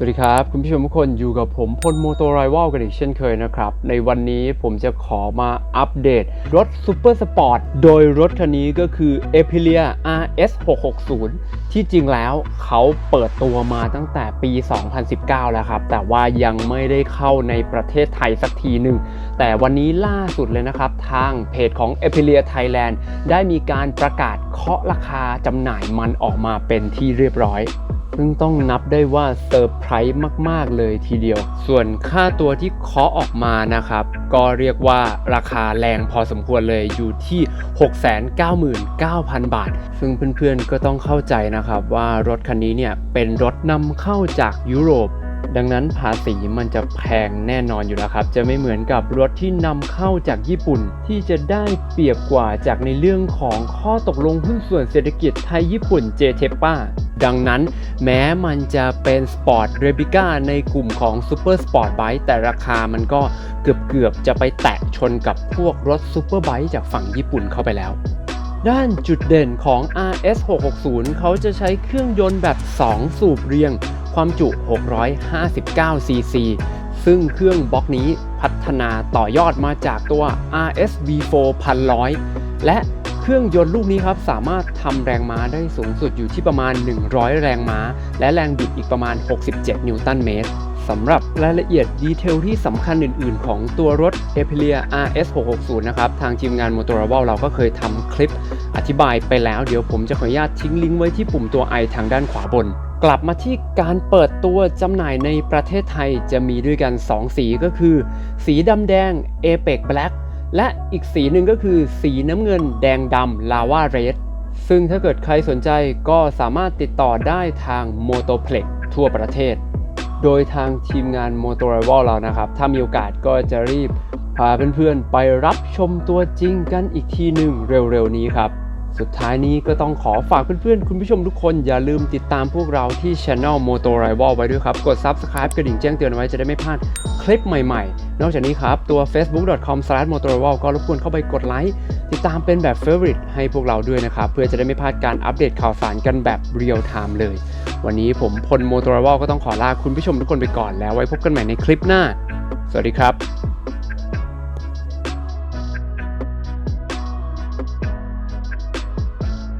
สวัสดีครับ คุณผู้ชมทุกคนอยู่กับผมพลโมโตไรว a ลกันอีกเช่นเคยนะครับ ในวันนี้ผมจะขอมาอัปเดต รถซูเปอร์สปอร์ตโดยรถคันนี้ก็คือ a p i l i a RS 660ที่จริงแล้วเขาเปิดตัวมาตั้งแต่ปี 2019 แล้วครับ แต่ว่ายังไม่ได้เข้าในประเทศไทยสักทีหนึ่ง แต่วันนี้ล่าสุดเลยนะครับ ทางเพจของ a p i l i a Thailand ได้มีการประกาศเคาะราคาจำหน่ายมันออกมาเป็นที่เรียบร้อย ซึ่งต้องนับได้ว่าเซอร์ไพรส์มาก ๆ เลยทีเดียว ส่วนค่าตัวที่เคาะออกมานะครับ ก็เรียกว่าราคาแรงพอสมควรเลยอยู่ที่ 699,000 บาท ซึ่งเพื่อนๆก็ต้องเข้าใจนะครับว่ารถคันนี้เนี่ยเป็นรถนำเข้าจากยุโรปดังนั้นภาษีมันจะแพงแน่นอนอยู่แล้วครับ จะไม่เหมือนกับรถที่นำเข้าจากญี่ปุ่น ที่จะได้เปรียบกว่าจากในเรื่องของข้อตกลงหุ้นส่วนเศรษฐกิจไทยญี่ปุ่น j t e p a ดังนั้นแม้มันจะเป็นสปอร์ตเรบิก้าในกลุ่มของซูเปอร์สปอร์ตไบค์แต่ราคามันก็เกือบๆจะไปแตะชนกับพวกรถซูเปอร์ไบค์จากฝั่งญี่ปุ่นเข้าไปแล้วด้านจุดเด่นของ RS 660เขาจะใช้เครื่องยนต์แบบ 2 สูบเรียง ความจุ 659 cc ซึ่งเครื่องบล็อกนี้พัฒนาต่อยอดมาจากตัว RS V4 1100 และ ครื่องยนต์ลูกนี้ครับสามารถทำแรงม้าได้สูงสุดอยู่ที่ประมาณ 100 แรงม้า และแรงบิดอีกประมาณ 67 นิวตันเมตรสำหรับรายละเอียดดีเทลที่สำคัญอื่น ๆ ของตัวรถ a p i l i a RS 660นะครับ ทางทีมงาน m o t o r a b l เราก็เคยทำคลิปอธิบายไปแล้ว เดี๋ยวผมจะขออนุญาตทิ้งลิงก์ไว้ที่ปุ่มตัว i ทางด้านขวาบน กลับมาที่การเปิดตัวจำหน่ายในประเทศไทยจะมีด้วยกัน 2 สีก็คือ สีดำแดง Apex Black และอีกสีหนึ่งก็คือสีน้ำเงินแดงดำลาวาเรดซึ่งถ้าเกิดใครสนใจก็สามารถติดต่อได้ทาง Motoplex ทั่วประเทศ โดยทางทีมงาน m o t o r i v a l เรานะครับ ถ้ามีโอกาสก็จะรีบพาเพื่อนๆ ไปรับชมตัวจริงกันอีกทีหนึ่งเร็วๆนี้ครับ สุดท้ายนี้ก็ต้องขอฝากเพื่อนๆ คุณผู้ชมทุกคนอย่าลืมติดตามพวกเราที่ Channel m o t o r rival ไว้ด้วยครับ กด Subscribe กระดิ่งแจ้งเตือนไว้จะได้ไม่พลาดคลิปใหม่ๆ นอกจากนี้ครับ ตัว facebook.com/motorrival ก็รบกวนเข้าไปกดไลค์ติดตามเป็นแบบ Favorite ให้พวกเราด้วยนะครับ เพื่อจะได้ไม่พลาดการอัปเดตข่าวสารกันแบบเรียลไทม์เลย วันนี้ผมพลโมโตรวลก็ต้องขอลาคุณผู้ชมทุกคนไปก่อนแล้วไว้พบกันใหม่ในคลิปหน้า สวัสดีครับ